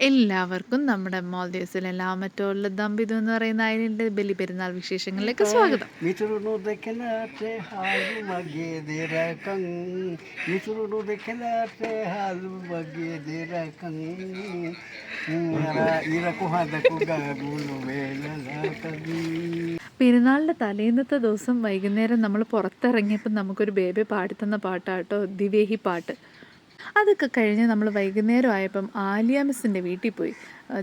എല്ലാവർക്കും നമ്മുടെ മാൽദീവ്സിലെ മറ്റുള്ള ദമ്പിതു എന്ന് പറയുന്ന അതിന്റെ ബലി പെരുന്നാൾ വിശേഷങ്ങളിലേക്ക് സ്വാഗതം. പെരുന്നാളിന്റെ തലേന്നത്തെ ദിവസം വൈകുന്നേരം നമ്മൾ പുറത്തിറങ്ങിയപ്പോൾ നമുക്കൊരു ബേബി പാടിത്തന്ന പാട്ടാട്ടോ ദിവേഹി പാട്ട്. അതൊക്കെ കഴിഞ്ഞ് നമ്മൾ വൈകുന്നേരം ആയപ്പം ആലിയ മിസ്സിന്റെ വീട്ടിൽ പോയി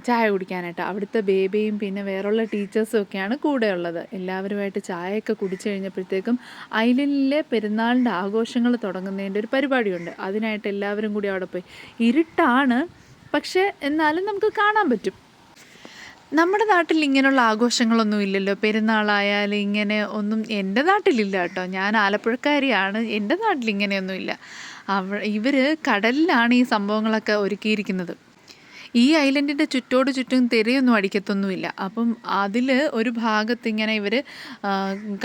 ചായ കുടിക്കാനായിട്ട്. അവിടുത്തെ ബേബിയും പിന്നെ വേറെയുള്ള ടീച്ചേഴ്സും ഒക്കെയാണ് കൂടെ ഉള്ളത്. എല്ലാവരുമായിട്ട് ചായയൊക്കെ കുടിച്ചു കഴിഞ്ഞപ്പോഴത്തേക്കും ഐലൻഡിലെ പെരുന്നാളിന്റെ ആഘോഷങ്ങൾ തുടങ്ങുന്നതിന്റെ ഒരു പരിപാടിയുണ്ട്. അതിനായിട്ട് എല്ലാവരും കൂടി അവിടെ പോയി. ഇരുട്ടാണ് പക്ഷേ എന്നാലും നമുക്ക് കാണാൻ പറ്റും. നമ്മുടെ നാട്ടിൽ ഇങ്ങനെയുള്ള ആഘോഷങ്ങളൊന്നും ഇല്ലല്ലോ. പെരുന്നാളായാലും ഇങ്ങനെ ഒന്നും എന്റെ നാട്ടിലില്ല കേട്ടോ. ഞാൻ ആലപ്പുഴക്കാരിയാണ്. എന്റെ നാട്ടിൽ ഇങ്ങനെയൊന്നുമില്ല. അവ ഇവർ കടലിലാണ് ഈ സംഭവങ്ങളൊക്കെ ഒരുക്കിയിരിക്കുന്നത്. ഈ ഐലൻഡിന്റെ ചുറ്റോട് ചുറ്റും തിരയൊന്നും അടിക്കത്തൊന്നുമില്ല. അപ്പം അതിൽ ഒരു ഭാഗത്ത് ഇങ്ങനെ ഇവർ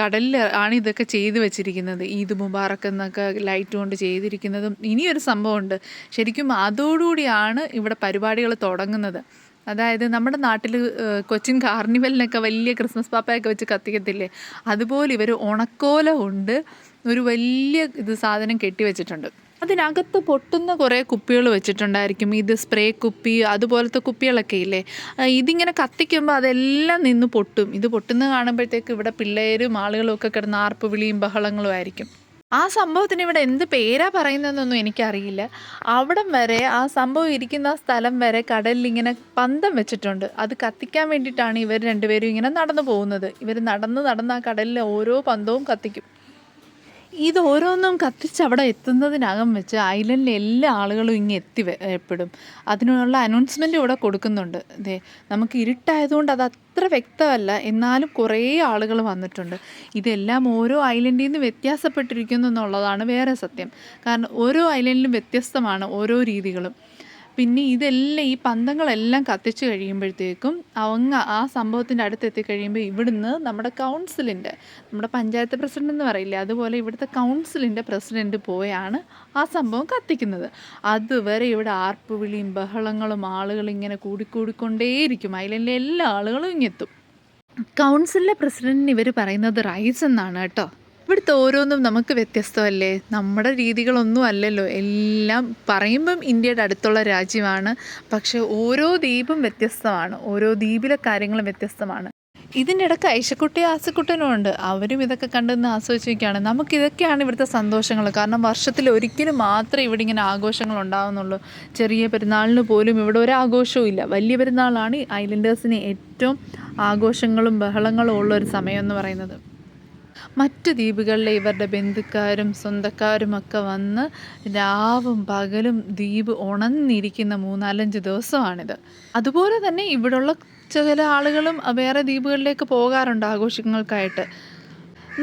കടലിൽ ആണ് ഇതൊക്കെ ചെയ്തു വെച്ചിരിക്കുന്നത്. ഈദ് മുബാറക്ക് എന്നൊക്കെ ലൈറ്റ് കൊണ്ട് ചെയ്തിരിക്കുന്നതും ഇനിയൊരു സംഭവമുണ്ട്. ശരിക്കും അതോടുകൂടിയാണ് ഇവിടെ പരിപാടികൾ തുടങ്ങുന്നത്. അതായത് നമ്മുടെ നാട്ടിൽ കൊച്ചിൻ കാർണിവലിനൊക്കെ വലിയ ക്രിസ്മസ് പാപ്പയൊക്കെ വെച്ച് കത്തിക്കത്തില്ലേ? അതുപോലെ ഇവർ ഉണക്കോല കൊണ്ട് ഒരു വലിയ ഇത് സാധനം കെട്ടിവെച്ചിട്ടുണ്ട്. അതിനകത്ത് പൊട്ടുന്ന കുറേ കുപ്പികൾ വെച്ചിട്ടുണ്ടായിരിക്കും. ഇത് സ്പ്രേ കുപ്പി അതുപോലത്തെ കുപ്പികളൊക്കെ ഇല്ലേ? ഇതിങ്ങനെ കത്തിക്കുമ്പോൾ അതെല്ലാം നിന്ന് പൊട്ടും. ഇത് പൊട്ടുന്ന കാണുമ്പോഴത്തേക്ക് ഇവിടെ പിള്ളേരും ആളുകളും ഒക്കെ കിടന്ന് ആർപ്പ് വിളിയും ബഹളങ്ങളും ആയിരിക്കും. ആ സംഭവത്തിന് ഇവിടെ എന്ത് പേരാ പറയുന്നതെന്നൊന്നും എനിക്കറിയില്ല. അവിടം വരെ ആ സംഭവം ഇരിക്കുന്ന സ്ഥലം വരെ കടലിൽ ഇങ്ങനെ പന്തം വെച്ചിട്ടുണ്ട്. അത് കത്തിക്കാൻ വേണ്ടിയിട്ടാണ് ഇവർ രണ്ടുപേരും ഇങ്ങനെ നടന്നു പോകുന്നത്. ഇവർ നടന്ന് നടന്ന് ആ കടലിലെ ഓരോ പന്തവും കത്തിക്കും. ഇത് ഓരോന്നും കത്തിച്ച് അവിടെ എത്തുന്നതിനകം വെച്ച് ഐലൻഡിലെ എല്ലാ ആളുകളും ഇങ്ങ് എത്തി വ- എപ്പെടും അതിനുള്ള അനൗൺസ്മെന്റ് ഇവിടെ കൊടുക്കുന്നുണ്ട്. അതെ നമുക്ക് ഇരുട്ടായതുകൊണ്ട് അത് അത്ര വ്യക്തമല്ല. എന്നാലും കുറേ ആളുകൾ വന്നിട്ടുണ്ട്. ഇതെല്ലാം ഓരോ ഐലൻഡിൽ നിന്ന് വ്യത്യാസപ്പെട്ടിരിക്കുന്നു എന്നുള്ളതാണ് വേറെ സത്യം. കാരണം ഓരോ ഐലൻഡിലും വ്യത്യസ്തമാണ് ഓരോ രീതികളും. പിന്നെ ഇതെല്ലാം ഈ പന്തങ്ങളെല്ലാം കത്തിച്ച് കഴിയുമ്പോഴത്തേക്കും അങ്ങ് ആ സംഭവത്തിന്റെ അടുത്ത് എത്തിക്കഴിയുമ്പോൾ ഇവിടുന്ന് നമ്മുടെ കൗൺസിലിന്റെ നമ്മുടെ പഞ്ചായത്ത് പ്രസിഡന്റ് എന്ന് പറയില്ലേ അതുപോലെ ഇവിടുത്തെ കൗൺസിലിന്റെ പ്രസിഡന്റ് പോയാണ് ആ സംഭവം കത്തിക്കുന്നത്. അതുവരെ ഇവിടെ ആർപ്പുവിളിയും ബഹളങ്ങളും ആളുകൾ ഇങ്ങനെ കൂടിക്കൂടിക്കൊണ്ടേയിരിക്കും. അതിലെ എല്ലാ ആളുകളും ഇങ്ങെത്തും. കൗൺസിലിലെ പ്രസിഡന്റിന് ഇവർ പറയുന്നത് റൈസ് എന്നാണ് കേട്ടോ. ഇവിടുത്തെ ഓരോന്നും നമുക്ക് വ്യത്യസ്തമല്ലേ? നമ്മുടെ രീതികളൊന്നും അല്ലല്ലോ. എല്ലാം പറയുമ്പം ഇന്ത്യയുടെ അടുത്തുള്ള രാജ്യമാണ്. പക്ഷേ ഓരോ ദ്വീപും വ്യത്യസ്തമാണ്. ഓരോ ദ്വീപിലെ കാര്യങ്ങളും വ്യത്യസ്തമാണ്. ഇതിന്റെ ഇടയ്ക്ക് ഐശക്കുട്ടി ആസക്കുട്ടനും ഉണ്ട്. അവരും ഇതൊക്കെ കണ്ടെന്ന് ആസ്വദിച്ച് നമുക്കിതൊക്കെയാണ് ഇവിടുത്തെ സന്തോഷങ്ങൾ. കാരണം വർഷത്തിൽ ഒരിക്കലും മാത്രമേ ഇവിടെ ഇങ്ങനെ ആഘോഷങ്ങൾ ഉണ്ടാകുന്നുള്ളൂ ചെറിയ പെരുന്നാളിന് പോലും ഇവിടെ ഒരു ആഘോഷവും ഇല്ല. വലിയ പെരുന്നാളാണ് ഐലൻഡേഴ്സിന് ഏറ്റവും ആഘോഷങ്ങളും ബഹളങ്ങളും ഉള്ള ഒരു സമയം എന്ന് പറയുന്നത്. മറ്റു ദ്വീപുകളിലെ ഇവരുടെ ബന്ധുക്കാരും സ്വന്തക്കാരും ഒക്കെ വന്ന് രാവും പകലും ദ്വീപ് ഉണന്നിരിക്കുന്ന മൂന്നാലഞ്ച് ദിവസമാണിത്. അതുപോലെ തന്നെ ഇവിടുള്ള ചില ആളുകളും വേറെ ദ്വീപുകളിലേക്ക് പോകാറുണ്ട് ആഘോഷങ്ങൾക്കായിട്ട്.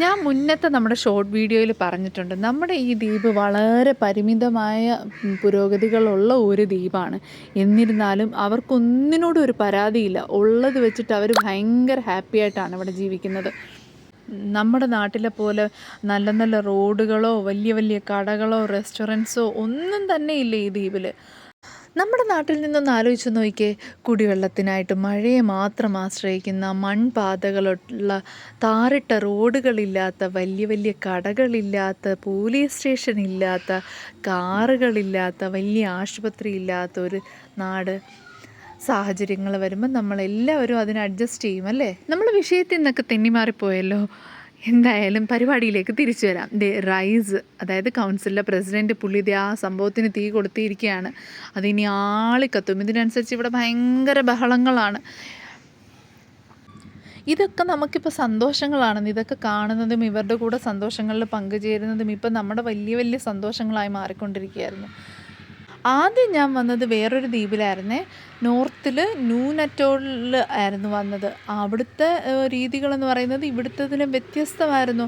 ഞാൻ മുന്നത്തെ നമ്മുടെ ഷോർട്ട് വീഡിയോയിൽ പറഞ്ഞിട്ടുണ്ട്. നമ്മുടെ ഈ ദ്വീപ് വളരെ പരിമിതമായ പുരോഗതികളുള്ള ഒരു ദ്വീപാണ്. എന്നിരുന്നാലും അവർക്കൊന്നിനോടും ഒരു പരാതിയില്ല. ഉള്ളത് വെച്ചിട്ട് അവർ ഭയങ്കര ഹാപ്പി ആയിട്ടാണ് ഇവിടെ ജീവിക്കുന്നത്. നമ്മുടെ നാട്ടിലെ പോലെ നല്ല നല്ല റോഡുകളോ വലിയ വലിയ കടകളോ റെസ്റ്റോറന്റ്സോ ഒന്നും തന്നെ ഇല്ല ഈ ദ്വീപിൽ നമ്മുടെ നാട്ടിൽ നിന്നൊന്ന് ആലോചിച്ച് നോക്കിയേ കുടിവെള്ളത്തിനായിട്ട് മഴയെ മാത്രം ആശ്രയിക്കുന്ന മൺപാതകളുള്ള താറിട്ട റോഡുകളില്ലാത്ത വലിയ വലിയ കടകളില്ലാത്ത പോലീസ് സ്റ്റേഷൻ ഇല്ലാത്ത കാറുകളില്ലാത്ത വലിയ ആശുപത്രി ഇല്ലാത്ത ഒരു നാട് സാഹചര്യങ്ങൾ വരുമ്പോൾ നമ്മളെല്ലാവരും അതിന് അഡ്ജസ്റ്റ് ചെയ്യും അല്ലേ? നമ്മൾ വിഷയത്തിൽ നിന്നൊക്കെ തെന്നിമാറിപ്പോയല്ലോ. എന്തായാലും പരിപാടിയിലേക്ക് തിരിച്ചു വരാം. ദേ റൈസ് അതായത് കൗൺസിലിലെ പ്രസിഡന്റ് പുള്ളി ദേ ആ സംഭവത്തിന് തീ കൊടുത്തിരിക്കുകയാണ്. അതിനി ആളിക്കത്തും ഇതിനനുസരിച്ച് ഇവിടെ ഭയങ്കര ബഹളങ്ങളാണ്. ഇതൊക്കെ നമുക്കിപ്പോൾ സന്തോഷങ്ങളാണെന്ന് ഇതൊക്കെ കാണുന്നതും ഇവരുടെ കൂടെ സന്തോഷങ്ങളിൽ പങ്കുചേരുന്നതും ഇപ്പം നമ്മുടെ വലിയ വലിയ സന്തോഷങ്ങളായി മാറിക്കൊണ്ടിരിക്കുകയായിരുന്നു. ആദ്യം ഞാൻ വന്നത് വേറൊരു ദ്വീപിലായിരുന്നേ. നോർത്തിൽ ന്യൂനറ്റോളിൽ ആയിരുന്നു വന്നത്. അവിടുത്തെ രീതികളെന്ന് പറയുന്നത് ഇവിടുത്തതിലും വ്യത്യസ്തമായിരുന്നു.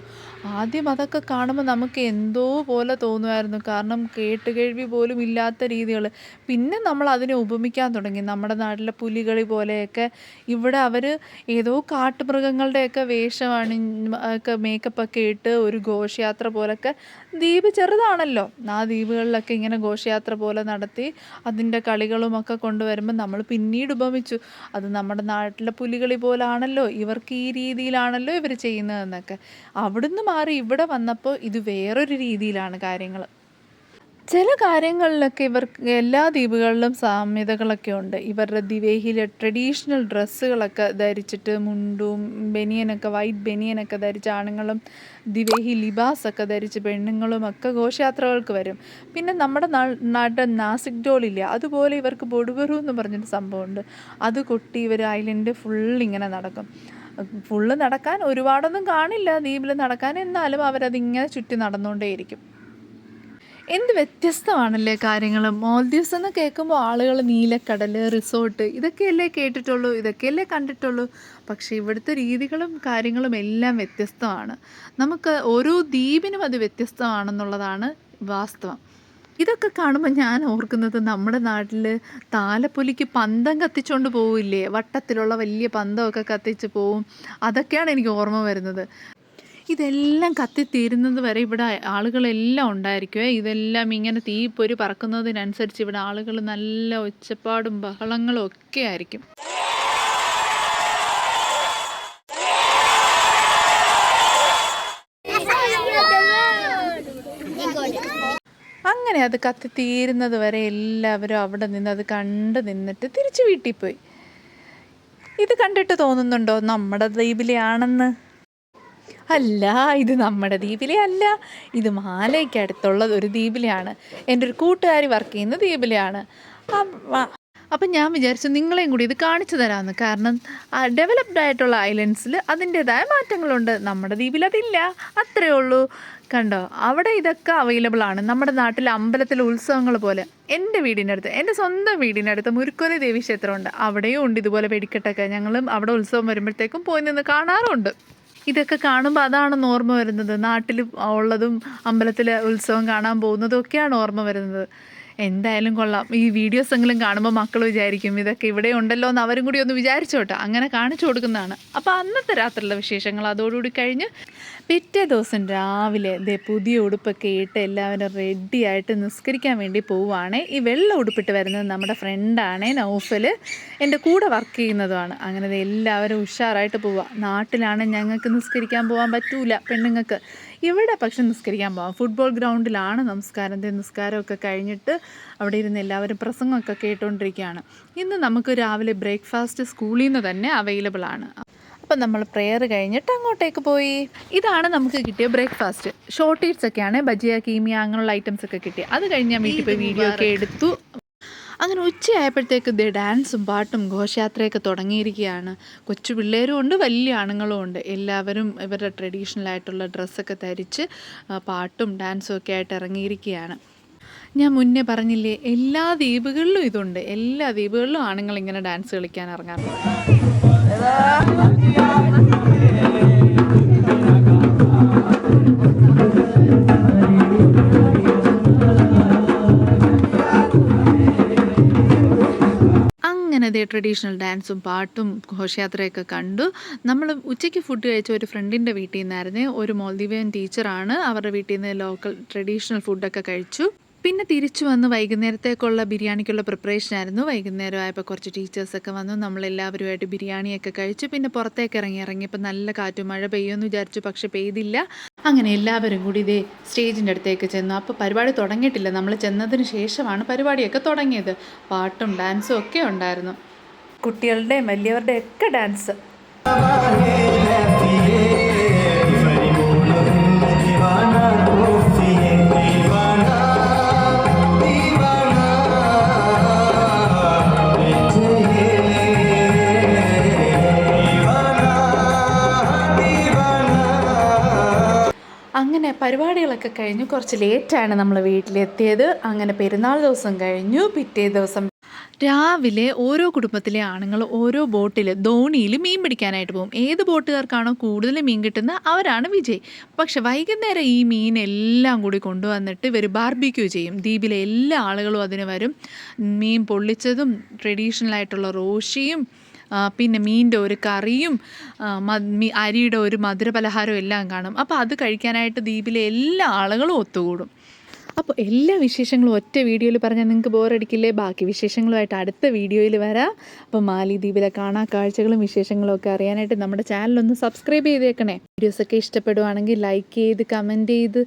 ആദ്യം അതൊക്കെ കാണുമ്പോൾ നമുക്ക് എന്തോ പോലെ തോന്നുമായിരുന്നു. കാരണം കേട്ടുകേഴ്വി പോലും ഇല്ലാത്ത രീതികൾ പിന്നെ നമ്മൾ അതിനെ ഉപമിക്കാൻ തുടങ്ങി. നമ്മുടെ നാട്ടിലെ പുലികളി പോലെയൊക്കെ ഇവിടെ അവർ ഏതോ കാട്ടുമൃഗങ്ങളുടെയൊക്കെ വേഷമാണ് ഒക്കെ മേക്കപ്പൊക്കെ ഇട്ട് ഒരു ഘോഷയാത്ര പോലൊക്കെ. ദ്വീപ് ചെറുതാണല്ലോ. ആ ദ്വീപുകളിലൊക്കെ ഇങ്ങനെ ഘോഷയാത്ര പോലെ നടത്തി അതിന്റെ കളികളുമൊക്കെ കൊണ്ടുവരുമ്പോൾ നമ്മൾ പിന്നീട് ഉപമിച്ചു. അത് നമ്മുടെ നാട്ടിലെ പുലികളി പോലാണല്ലോ. ഇവർക്ക് ഈ രീതിയിലാണല്ലോ ഇവർ ചെയ്യുന്നതെന്നൊക്കെ. അവിടുന്ന് മാറി ഇവിടെ വന്നപ്പോൾ ഇത് വേറൊരു രീതിയിലാണ് കാര്യങ്ങൾ ചില കാര്യങ്ങളിലൊക്കെ ഇവർക്ക് എല്ലാ ദ്വീപുകളിലും സാമ്യതകളൊക്കെ ഉണ്ട്. ഇവരുടെ ദിവേഹിയിലെ ട്രഡീഷണൽ ഡ്രസ്സുകളൊക്കെ ധരിച്ചിട്ട് മുണ്ടും ബനിയനൊക്കെ വൈറ്റ് ബനിയനൊക്കെ ധരിച്ച ആണുങ്ങളും ദിവേഹി ലിബാസൊക്കെ ധരിച്ച് പെണ്ണുങ്ങളും ഒക്കെ ഘോഷയാത്രകൾക്ക് വരും. പിന്നെ നമ്മുടെ നാട് നാസിക് ഡോളില്ല. അതുപോലെ ഇവർക്ക് ബൊടുബറു എന്ന് പറഞ്ഞൊരു സംഭവമുണ്ട്. അത് കൊട്ടി ഇവർ ഐലൻഡ് ഫുൾ ഇങ്ങനെ നടക്കും. ഫുള്ള് നടക്കാൻ ഒരുപാടൊന്നും കാണില്ല. ദ്വീപിൽ നടക്കാൻ. എന്നാലും അവരതിങ്ങനെ ചുറ്റി നടന്നുകൊണ്ടേയിരിക്കും. എന്ത് വ്യത്യസ്തമാണല്ലേ കാര്യങ്ങൾ മോൾദീവ്സ് എന്ന് കേൾക്കുമ്പോൾ ആളുകൾ നീലക്കടൽ റിസോർട്ട് ഇതൊക്കെയല്ലേ കേട്ടിട്ടുള്ളൂ ഇതൊക്കെയല്ലേ കണ്ടിട്ടുള്ളൂ. പക്ഷേ ഇവിടുത്തെ രീതികളും കാര്യങ്ങളും എല്ലാം വ്യത്യസ്തമാണ്. നമുക്ക് ഓരോ ദ്വീപിനും അത് വ്യത്യസ്തമാണെന്നുള്ളതാണ് വാസ്തവം. ഇതൊക്കെ കാണുമ്പോൾ ഞാൻ ഓർക്കുന്നത് നമ്മുടെ നാട്ടിൽ താലപ്പൊലിക്ക് പന്തം കത്തിച്ചുകൊണ്ട് പോവില്ലേ? വട്ടത്തിലുള്ള വലിയ പന്തമൊക്കെ കത്തിച്ച് പോവും. അതൊക്കെയാണ് എനിക്ക് ഓർമ്മ വരുന്നത്. ഇതെല്ലാം കത്തിത്തീരുന്നത് വരെ ഇവിടെ ആളുകളെല്ലാം ഉണ്ടായിരിക്കുമേ ഇതെല്ലാം ഇങ്ങനെ തീപ്പൊരി പറക്കുന്നതിനനുസരിച്ച് ഇവിടെ ആളുകൾ നല്ല ഒച്ചപ്പാടും ബഹളങ്ങളും ഒക്കെ ആയിരിക്കും. അങ്ങനെ അത് കത്തിത്തീരുന്നത് വരെ എല്ലാവരും അവിടെ നിന്ന് അത് കണ്ട് നിന്നിട്ട് തിരിച്ചു വീട്ടിൽ പോയി. ഇത് കണ്ടിട്ട് തോന്നുന്നുണ്ടോ? നമ്മുടെ ദ്വീപിലെ ആണെന്ന് അല്ല ഇത് നമ്മുടെ ദ്വീപിലെ അല്ല ഇത് മാലയ്ക്ക് അടുത്തുള്ള ഒരു ദ്വീപിലെയാണ്. എന്റെ ഒരു കൂട്ടുകാരി വർക്ക് ചെയ്യുന്ന ദ്വീപിലെയാണ്. അപ്പം ഞാൻ വിചാരിച്ചു നിങ്ങളെയും കൂടി ഇത് കാണിച്ചു തരാമെന്ന് കാരണം ഡെവലപ്ഡ് ആയിട്ടുള്ള ഐലൻഡ്സിൽ അതിന്റേതായ മാറ്റങ്ങളുണ്ട്. നമ്മുടെ ദ്വീപിൽ അതില്ല. അത്രയേ ഉള്ളൂ. കണ്ടോ? അവിടെ ഇതൊക്കെ അവൈലബിൾ ആണ്. നമ്മുടെ നാട്ടിലെ അമ്പലത്തിലെ ഉത്സവങ്ങൾ പോലെ. എന്റെ വീടിനടുത്ത് എന്റെ സ്വന്തം വീടിനടുത്ത് മുരുക്കോലി ദേവി ക്ഷേത്രമുണ്ട്. അവിടെയും ഉണ്ട് ഇതുപോലെ വെടിക്കെട്ടൊക്കെ. ഞങ്ങളും അവിടെ ഉത്സവം വരുമ്പോഴത്തേക്കും പോയി നിന്ന് കാണാറുണ്ട്. ഇതൊക്കെ കാണുമ്പോൾ അതാണ് ഓർമ്മ വരുന്നത്. നാട്ടിൽ ഉള്ളതും അമ്പലത്തിലെ ഉത്സവം കാണാൻ പോകുന്നതും ഒക്കെയാണ് ഓർമ്മ വരുന്നത്. എന്തായാലും കൊള്ളാം. ഈ വീഡിയോസ് എങ്കിലും കാണുമ്പോൾ മക്കൾ വിചാരിക്കും ഇതൊക്കെ ഇവിടെ ഉണ്ടല്ലോ എന്ന് അവരും കൂടി ഒന്ന് വിചാരിച്ചോട്ടെ. അങ്ങനെ കാണിച്ചു കൊടുക്കുന്നതാണ്. അപ്പോൾ അന്നത്തെ രാത്രിയിലെ വിശേഷങ്ങൾ അതോടുകൂടി കഴിഞ്ഞ് പിറ്റേ ദിവസം രാവിലെ ഇതേ പുതിയ ഉടുപ്പൊക്കെ ഇട്ട് എല്ലാവരും റെഡി ആയിട്ട് നിസ്കരിക്കാൻ വേണ്ടി പോവുകയാണേ ഈ വെള്ള ഉടുപ്പിട്ട് വരുന്നത് നമ്മുടെ ഫ്രണ്ടാണേ നൗഫൽ എന്റെ കൂടെ വർക്ക് ചെയ്യുന്നതുമാണ്. അങ്ങനെ എല്ലാവരും ഉഷാറായിട്ട് പോവുക നാട്ടിലാണ് ഞങ്ങൾക്ക് നിസ്കരിക്കാൻ പോകാൻ പറ്റൂല പെണ്ണുങ്ങൾക്ക്. ഇവിടെ പക്ഷെ നിസ്കരിക്കാൻ പോകാം ഫുട്ബോൾ ഗ്രൗണ്ടിലാണ് നമസ്കാരത്തെ നിസ്കാരമൊക്കെ കഴിഞ്ഞിട്ട് അവിടെ ഇരുന്ന് എല്ലാവരും പ്രസംഗമൊക്കെ കേട്ടുകൊണ്ടിരിക്കുകയാണ് ഇന്ന് നമുക്ക് രാവിലെ ബ്രേക്ക്ഫാസ്റ്റ് സ്കൂളിൽ നിന്ന് തന്നെ അവൈലബിൾ ആണ്. അപ്പം നമ്മൾ പ്രെയർ കഴിഞ്ഞിട്ട് അങ്ങോട്ടേക്ക് പോയി. ഇതാണ് നമുക്ക് കിട്ടിയ ബ്രേക്ക്ഫാസ്റ്റ് ഷോർട്ട് ഈറ്റ്സ് ഒക്കെയാണ് ബജിയ കീമിയ അങ്ങനെയുള്ള ഐറ്റംസ് ഒക്കെ കിട്ടി അത് കഴിഞ്ഞ് ഞാൻ വീട്ടിൽ പോയി വീഡിയോ ഒക്കെ എടുത്തു. അങ്ങനെ ഉച്ചയായപ്പോഴത്തേക്ക് ദേ ഡാൻസും പാട്ടും ഘോഷയാത്രയൊക്കെ തുടങ്ങിയിരിക്കുകയാണ്. കൊച്ചു പിള്ളേരും ഉണ്ട് വലിയ ആണുങ്ങളും ഉണ്ട്. എല്ലാവരും ഇവരുടെ ട്രഡീഷണൽ ആയിട്ടുള്ള ഡ്രസ്സൊക്കെ ധരിച്ച് പാട്ടും ഡാൻസും ഒക്കെ ആയിട്ട് ഇറങ്ങിയിരിക്കുകയാണ്. ഞാൻ മുന്നേ പറഞ്ഞില്ലേ എല്ലാ ദ്വീപുകളിലും ഇതുണ്ട്. എല്ലാ ദ്വീപുകളിലും ആണുങ്ങൾ ഇങ്ങനെ ഡാൻസ് കളിക്കാൻ ഇറങ്ങാറുണ്ട് ദേ ട്രഡീഷണൽ ഡാൻസും പാട്ടും ഘോഷയാത്രയൊക്കെ കണ്ടു. നമ്മൾ ഉച്ചയ്ക്ക് ഫുഡ് കഴിച്ച ഒരു ഫ്രണ്ടിന്റെ വീട്ടിൽ നിന്നായിരുന്നു. ഒരു മോൾദീവിയൻ ടീച്ചറാണ് അവരുടെ വീട്ടിൽ നിന്ന് ലോക്കൽ ട്രഡീഷണൽ ഫുഡൊക്കെ കഴിച്ചു. പിന്നെ തിരിച്ചു വന്ന് വൈകുന്നേരത്തേക്കുള്ള ബിരിയാണിക്കുള്ള പ്രിപ്പറേഷൻ ആയിരുന്നു. വൈകുന്നേരം ആയപ്പോൾ കുറച്ച് ടീച്ചേഴ്സൊക്കെ വന്നു. നമ്മളെല്ലാവരുമായിട്ട് ബിരിയാണിയൊക്കെ കഴിച്ച്. പിന്നെ പുറത്തേക്ക് ഇറങ്ങി ഇറങ്ങിയപ്പോൾ നല്ല കാറ്റും മഴ പെയ്യുമെന്ന് വിചാരിച്ചു പക്ഷെ പെയ്തില്ല. അങ്ങനെ എല്ലാവരും കൂടി ഇതേ സ്റ്റേജിന്റെ അടുത്തേക്ക് ചെന്നു. അപ്പോൾ പരിപാടി തുടങ്ങിയിട്ടില്ല. നമ്മൾ ചെന്നതിന് ശേഷമാണ് പരിപാടിയൊക്കെ തുടങ്ങിയത്. പാട്ടും ഡാൻസും ഒക്കെ ഉണ്ടായിരുന്നു. കുട്ടികളുടെയും വലിയവരുടെയും ഒക്കെ ഡാൻസ് പരിപാടികളൊക്കെ കഴിഞ്ഞു. കുറച്ച് ലേറ്റാണ് നമ്മൾ വീട്ടിലെത്തിയത്. അങ്ങനെ പെരുന്നാൾ ദിവസം കഴിഞ്ഞു. പിറ്റേ ദിവസം രാവിലെ ഓരോ കുടുംബത്തിലെ ആണുങ്ങൾ ഓരോ ബോട്ടിൽ ധോണിയിൽ മീൻ പിടിക്കാനായിട്ട് പോകും. ഏത് ബോട്ടുകാർക്കാണോ കൂടുതൽ മീൻ കിട്ടുന്നത് അവരാണ് വിജയ്. പക്ഷെ വൈകുന്നേരം ഈ മീൻ എല്ലാം കൂടി കൊണ്ടുവന്നിട്ട് ഇവർ ബാർബിക്യൂ ചെയ്യും. ദ്വീപിലെ എല്ലാ ആളുകളും അതിന് വരും. മീൻ പൊള്ളിച്ചതും ട്രഡീഷണൽ ആയിട്ടുള്ള റോഷിയും പിന്നെ മീനിന്റെ ഒരു കറിയും അരിയുടെ ഒരു മധുര പലഹാരവും എല്ലാം കാണും. അപ്പോൾ അത് കഴിക്കാനായിട്ട് ദ്വീപിലെ എല്ലാ ആളുകളും ഒത്തുകൂടും. അപ്പോൾ എല്ലാ വിശേഷങ്ങളും ഒറ്റ വീഡിയോയിൽ പറഞ്ഞാൽ നിങ്ങൾക്ക് ബോറടിക്കില്ലേ? ബാക്കി വിശേഷങ്ങളുമായിട്ട് അടുത്ത വീഡിയോയിൽ വരാം. അപ്പോൾ മാലിദ്വീപിലെ കാണാ കാഴ്ചകളും വിശേഷങ്ങളും ഒക്കെ അറിയാനായിട്ട് നമ്മുടെ ചാനലൊന്ന് സബ്സ്ക്രൈബ് ചെയ്തേക്കണേ. വീഡിയോസൊക്കെ ഇഷ്ടപ്പെടുവാണെങ്കിൽ ലൈക്ക് ചെയ്ത് കമന്റ് ചെയ്ത്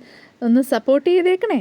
ഒന്ന് സപ്പോർട്ട് ചെയ്തേക്കണേ.